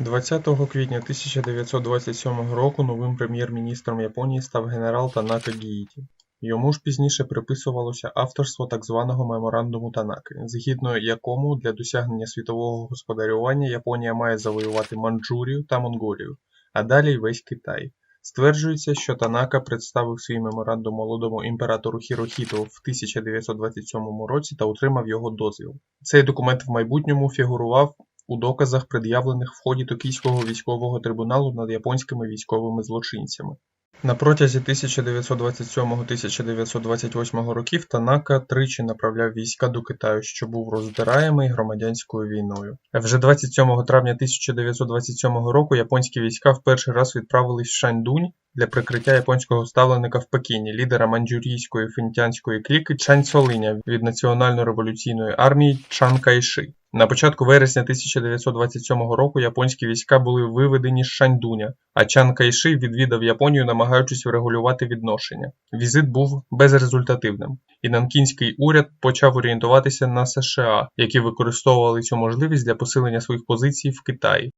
20 квітня 1927 року новим прем'єр-міністром Японії став генерал Танака Гіїті. Йому ж пізніше приписувалося авторство так званого меморандуму Танаки, згідно якому для досягнення світового господарювання Японія має завоювати Манчжурію та Монголію, а далі й весь Китай. Стверджується, що Танака представив свій меморандум молодому імператору Хірохіто в 1927 році та отримав його дозвіл. Цей документ в майбутньому фігурував у доказах, пред'явлених в ході Токійського військового трибуналу над японськими військовими злочинцями. На протязі 1927-1928 років Танака тричі направляв війська до Китаю, що був роздираємий громадянською війною. Вже 27 травня 1927 року японські війська в перший раз відправились в Шаньдунь для прикриття японського ставленика в Пекіні, лідера маньчжурійської фінтянської кліки Чань Цолиня від Національно-революційної армії Чан Кайши. На початку вересня 1927 року японські війська були виведені з Шаньдуня, а Чан Кайши відвідав Японію, намагаючись врегулювати відношення. Візит був безрезультативним, і нанкінський уряд почав орієнтуватися на США, які використовували цю можливість для посилення своїх позицій в Китаї.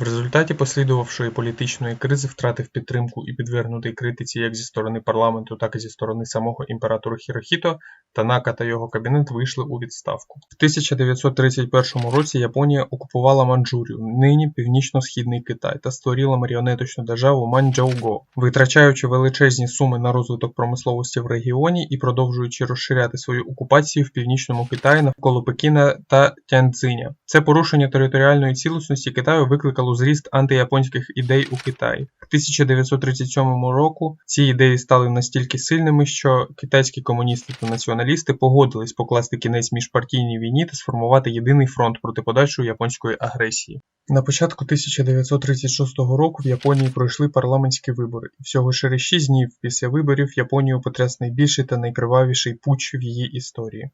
В результаті послідувавшої політичної кризи втратив підтримку і підвергнутий критиці як зі сторони парламенту, так і зі сторони самого імператора Хірохіто, Танака та його кабінет вийшли у відставку. В 1931 році Японія окупувала Манчжурію, нині північно-східний Китай, та створила маріонеточну державу Маньчжоуго, витрачаючи величезні суми на розвиток промисловості в регіоні і продовжуючи розширяти свою окупацію в північному Китаї навколо Пекіна та Тяньцзиня. Це порушення територіальної цілісності Китаю викликало зріст антияпонських ідей у Китаї. В 1937 року ці ідеї стали настільки сильними, що китайські комуністи та націоналісти погодились покласти кінець міжпартійній війні та сформувати єдиний фронт проти подальшої японської агресії. На початку 1936 року в Японії пройшли парламентські вибори, і всього через 6 днів після виборів Японію потряс найбільший та найкривавіший путч в її історії.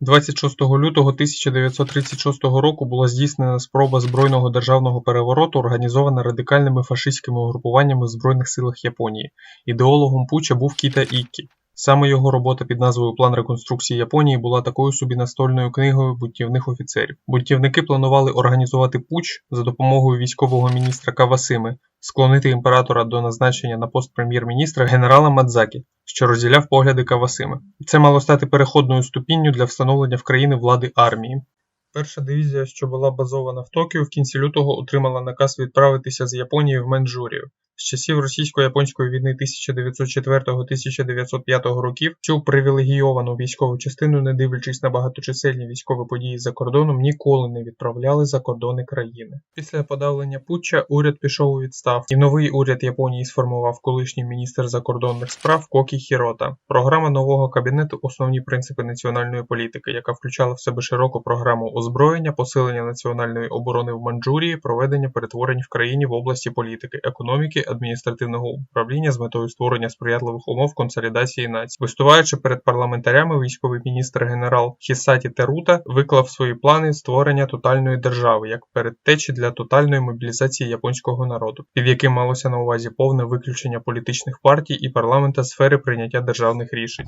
26 лютого 1936 року була здійснена спроба збройного державного перевороту, організована радикальними фашистськими угрупуваннями в Збройних силах Японії. Ідеологом путча був Кіта Іккі. Саме його робота під назвою План реконструкції Японії була такою собі настольною книгою бунтівних офіцерів. Бунтівники планували організувати путч за допомогою військового міністра Кавасими, склонити імператора до назначення на пост прем'єр-міністра генерала Мадзакі, що розділяв погляди Кавасими. Це мало стати переходною ступінню для встановлення в країни влади армії. Перша дивізія, що була базована в Токіо, в кінці лютого отримала наказ відправитися з Японії в Менджурію. З часів російсько-японської війни 1904-1905 років цю привілегійовану військову частину, не дивлячись на багаточисельні військові події за кордоном, ніколи не відправляли за кордони країни. Після подавлення путча уряд пішов у відставку, і новий уряд Японії сформував колишній міністр закордонних справ Кокі Хірота. Програма нового кабінету основні принципи національної політики, яка включала в себе широку програму озброєння, посилення національної оборони в Манчжурії, проведення перетворень в країні в області політики, економіки адміністративного управління з метою створення сприятливих умов консолідації нації. Виступаючи перед парламентарями, військовий міністр генерал Хісаті Терута виклав свої плани створення тотальної держави як передтечі для тотальної мобілізації японського народу, під яким малося на увазі повне виключення політичних партій і парламента сфери прийняття державних рішень.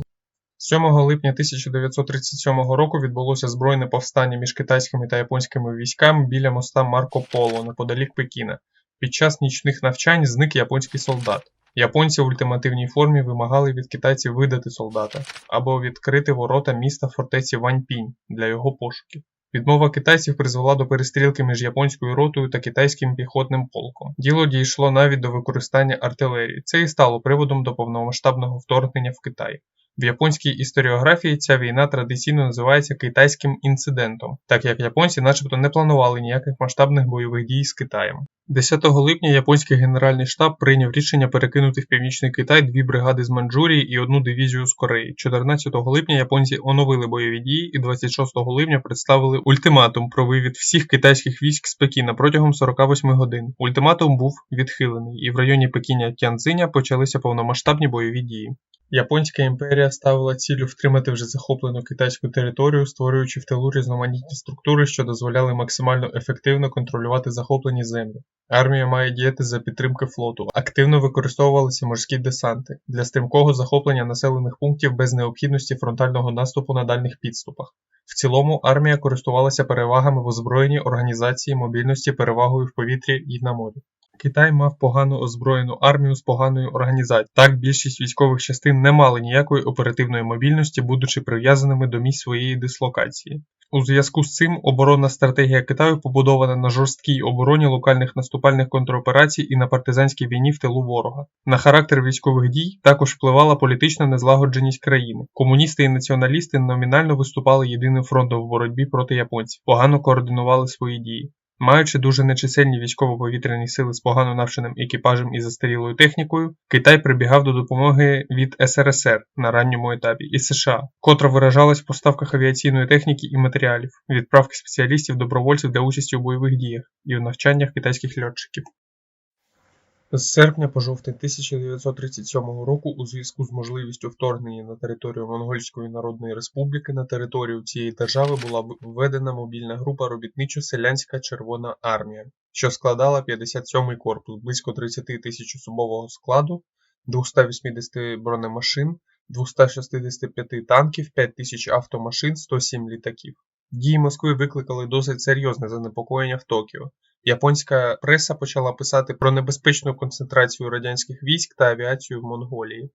7 липня 1937 року відбулося збройне повстання між китайськими та японськими військами біля моста Марко Поло неподалік Пекіна. Під час нічних навчань зник японський солдат. Японці в ультимативній формі вимагали від китайців видати солдата або відкрити ворота міста фортеці Ваньпінь для його пошуків. Відмова китайців призвела до перестрілки між японською ротою та китайським піхотним полком. Діло дійшло навіть до використання артилерії. Це і стало приводом до повномасштабного вторгнення в Китай. В японській історіографії ця війна традиційно називається китайським інцидентом, так як японці начебто не планували ніяких масштабних бойових дій з Китаєм. 10 липня японський генеральний штаб прийняв рішення перекинути в північний Китай дві бригади з Манчжурії і одну дивізію з Кореї. 14 липня японці оновили бойові дії і 26 липня представили ультиматум про вивід всіх китайських військ з Пекіна протягом 48 годин. Ультиматум був відхилений, і в районі Пекіня Тянцзиня почалися повномасштабні бойові дії. Японська імперія ставила ціллю втримати вже захоплену китайську територію, створюючи в тилу різноманітні структури, що дозволяли максимально ефективно контролювати захоплені землі. Армія має діяти за підтримки флоту. Активно використовувалися морські десанти для стрімкого захоплення населених пунктів без необхідності фронтального наступу на дальних підступах. В цілому армія користувалася перевагами в озброєнні, організації, мобільності, перевагою в повітрі і на морі. Китай мав погано озброєну армію з поганою організацією. Так більшість військових частин не мали ніякої оперативної мобільності, будучи прив'язаними до місць своєї дислокації. У зв'язку з цим оборонна стратегія Китаю побудована на жорсткій обороні локальних наступальних контроперацій і на партизанській війні в тилу ворога. На характер військових дій також впливала політична незлагодженість країни. Комуністи і націоналісти номінально виступали єдиним фронтом в боротьбі проти японців, погано координували свої дії. Маючи дуже нечисельні військово-повітряні сили з погано навченим екіпажем і застарілою технікою, Китай прибігав до допомоги від СРСР на ранньому етапі і США, котра виражалась в поставках авіаційної техніки і матеріалів, відправки спеціалістів добровольців для участі у бойових діях і у навчаннях китайських льотчиків. З серпня по жовтень 1937 року у зв'язку з можливістю вторгнення на територію Монгольської Народної Республіки на територію цієї держави була введена мобільна група робітничо-селянська Червона армія, що складала 57-й корпус, близько 30 тисяч особового складу, 280 бронемашин, 265 танків, 5 тисяч автомашин, 107 літаків. Дії Москви викликали досить серйозне занепокоєння в Токіо. Японська преса почала писати про небезпечну концентрацію радянських військ та авіацію в Монголії.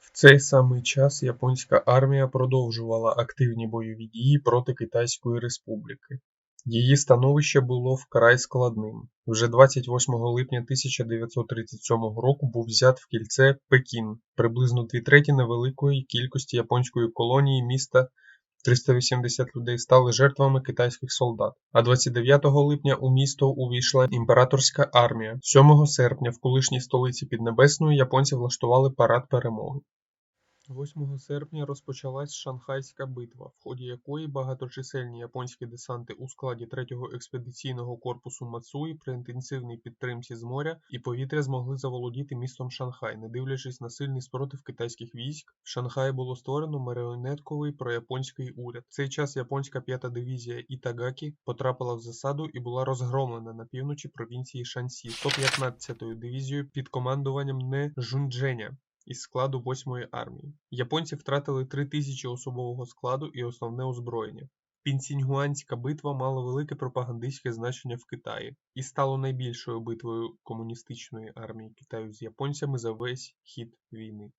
В цей самий час японська армія продовжувала активні бойові дії проти Китайської республіки. Її становище було вкрай складним. Вже 28 липня 1937 року був взят в кільце Пекін, приблизно дві треті невеликої кількості японської колонії міста 380 людей стали жертвами китайських солдат, а 29 липня у місто увійшла імператорська армія. 7 серпня в колишній столиці Піднебесної японці влаштували парад перемоги. 8 серпня розпочалась Шанхайська битва, в ході якої багаточисельні японські десанти у складі 3-го експедиційного корпусу Мацуї при інтенсивній підтримці з моря і повітря змогли заволодіти містом Шанхай, не дивлячись на сильний спротив китайських військ. В Шанхаї було створено маріонетковий прояпонський уряд. В цей час японська п'ята дивізія Ітагакі потрапила в засаду і була розгромлена на півночі провінції Шансі 115-ю дивізією під командуванням Не Жундженя із складу 8-ї армії. Японці втратили 3 тисячі особового складу і основне озброєння. Пінсіньгуанська битва мала велике пропагандистське значення в Китаї і стало найбільшою битвою комуністичної армії Китаю з японцями за весь хід війни.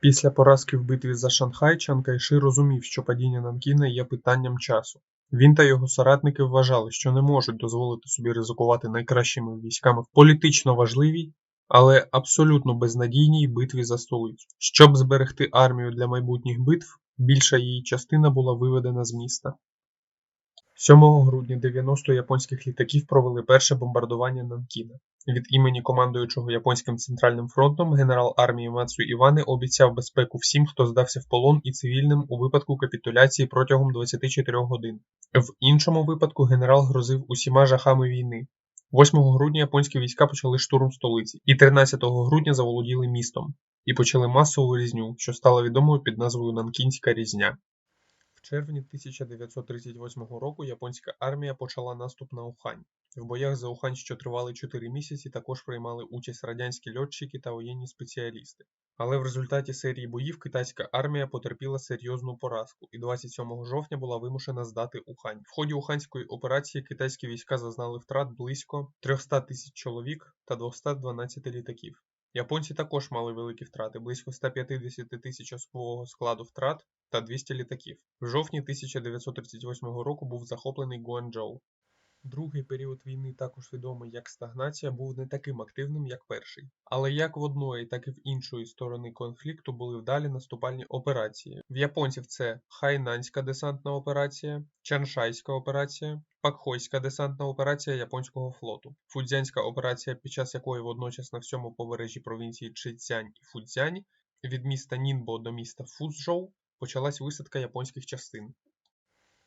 Після поразки в битві за Шанхай Чан Кайши розумів, що падіння Нанкіна є питанням часу. Він та його соратники вважали, що не можуть дозволити собі ризикувати найкращими військами в політично важливій але абсолютно безнадійній битві за столицю. Щоб зберегти армію для майбутніх битв, більша її частина була виведена з міста. 7 грудня 90 японських літаків провели перше бомбардування Нанкіна. Від імені командуючого Японським центральним фронтом генерал армії Мацу Івани обіцяв безпеку всім, хто здався в полон і цивільним у випадку капітуляції протягом 24 годин. В іншому випадку генерал грозив усіма жахами війни, 8 грудня японські війська почали штурм столиці і 13 грудня заволоділи містом і почали масову різню, що стала відомою під назвою Нанкінська різня. В червні 1938 року японська армія почала наступ на Ухань. В боях за Ухань, що тривали 4 місяці, також приймали участь радянські льотчики та воєнні спеціалісти. Але в результаті серії боїв китайська армія потерпіла серйозну поразку і 27 жовтня була вимушена здати Ухань. В ході Уханської операції китайські війська зазнали втрат близько 300 тисяч чоловік та 212 літаків. Японці також мали великі втрати близько 150 тисяч особового складу втрат та 200 літаків. В жовтні 1938 року був захоплений Гуанчжоу. Другий період війни, також відомий як стагнація, був не таким активним, як перший. Але як в одної, так і в іншої сторони конфлікту були вдалі наступальні операції. В японців це Хайнанська десантна операція, Чаншайська операція, Пакхойська десантна операція японського флоту, Фудзянська операція, під час якої водночас на всьому побережжі провінції Чицянь і Фудзянь від міста Нінбо до міста Фузжоу почалась висадка японських частин.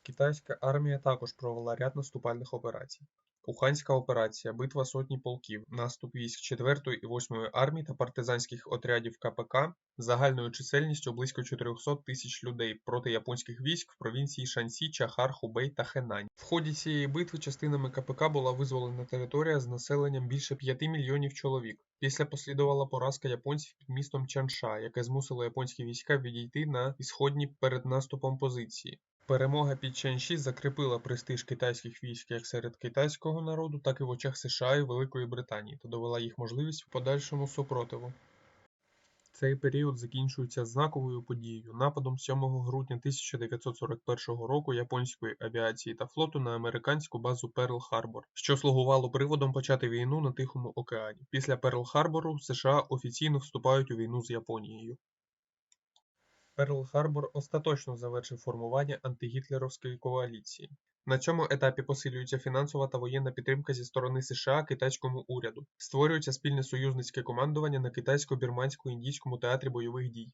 Китайська армія також провела ряд наступальних операцій. Уханська операція, битва сотні полків, наступ військ 4-ї і 8-ї армій та партизанських отрядів КПК загальною чисельністю близько 400 тисяч людей проти японських військ в провінції Шансі, Чахар, Хубей та Хенань. В ході цієї битви частинами КПК була визволена територія з населенням більше 5 мільйонів чоловік. Після послідувала поразка японців під містом Чанша, яке змусило японські війська відійти на ісходні перед наступом позиції. Перемога під Чанші закріпила престиж китайських військ як серед китайського народу, так і в очах США і Великої Британії та довела їх можливість в подальшому супротиву. Цей період закінчується знаковою подією нападом 7 грудня 1941 року японської авіації та флоту на американську базу Перл-Харбор, що слугувало приводом почати війну на Тихому океані. Після Перл-Харбору США офіційно вступають у війну з Японією. Перл-Харбор остаточно завершив формування антигітлерівської коаліції. На цьому етапі посилюється фінансова та воєнна підтримка зі сторони США китайському уряду, створюється спільне союзницьке командування на китайсько-бірмансько-індійському театрі бойових дій.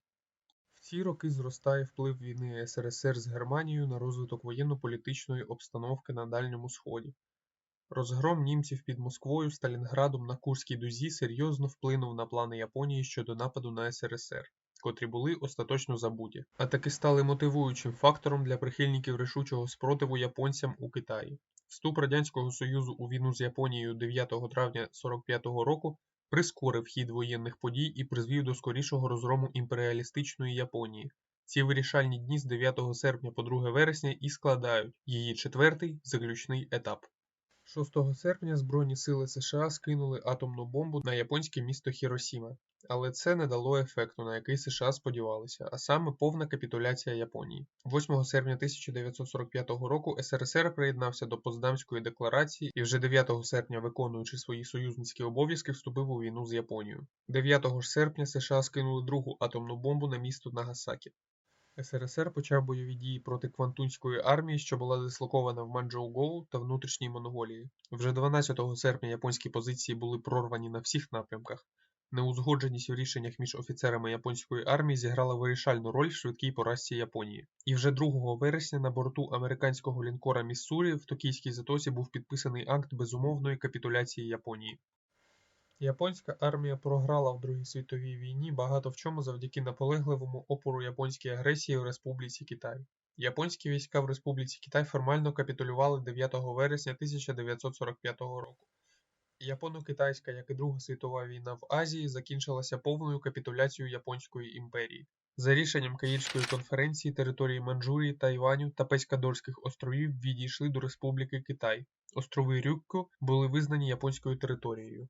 В ці роки зростає вплив війни СРСР з Германією на розвиток воєнно-політичної обстановки на Дальньому Сході. Розгром німців під Москвою Сталінградом на Курській дузі серйозно вплинув на плани Японії щодо нападу на СРСР котрі були остаточно забуті, а таки стали мотивуючим фактором для прихильників рішучого спротиву японцям у Китаї. Вступ Радянського Союзу у війну з Японією 9 травня 45-го року прискорив хід воєнних подій і призвів до скорішого розгрому імперіалістичної Японії. Ці вирішальні дні з 9 серпня по 2 вересня і складають її четвертий заключний етап. 6 серпня Збройні сили США скинули атомну бомбу на японське місто Хіросіма, але це не дало ефекту, на який США сподівалися, а саме повна капітуляція Японії. 8 серпня 1945 року СРСР приєднався до Потсдамської декларації і вже 9 серпня, виконуючи свої союзницькі обов'язки, вступив у війну з Японією. 9 ж серпня США скинули другу атомну бомбу на місто Нагасакі. СРСР почав бойові дії проти Квантунської армії, що була дислокована в Манчжоу-Гоу та внутрішній Монголії. Вже 12 серпня японські позиції були прорвані на всіх напрямках. Неузгодженість у рішеннях між офіцерами японської армії зіграла вирішальну роль в швидкій поразці Японії. І вже 2 вересня на борту американського лінкора Міссурі в Токійській затоці був підписаний акт безумовної капітуляції Японії. Японська армія програла в Другій світовій війні багато в чому завдяки наполегливому опору японській агресії в Республіці Китай. Японські війська в Республіці Китай формально капітулювали 9 вересня 1945 року. Японо-китайська, як і Друга світова війна в Азії, закінчилася повною капітуляцією Японської імперії. За рішенням Каїрської конференції території Манчжурії, Тайваню та Песькадорських островів відійшли до Республіки Китай. Острови Рюкко були визнані японською територією.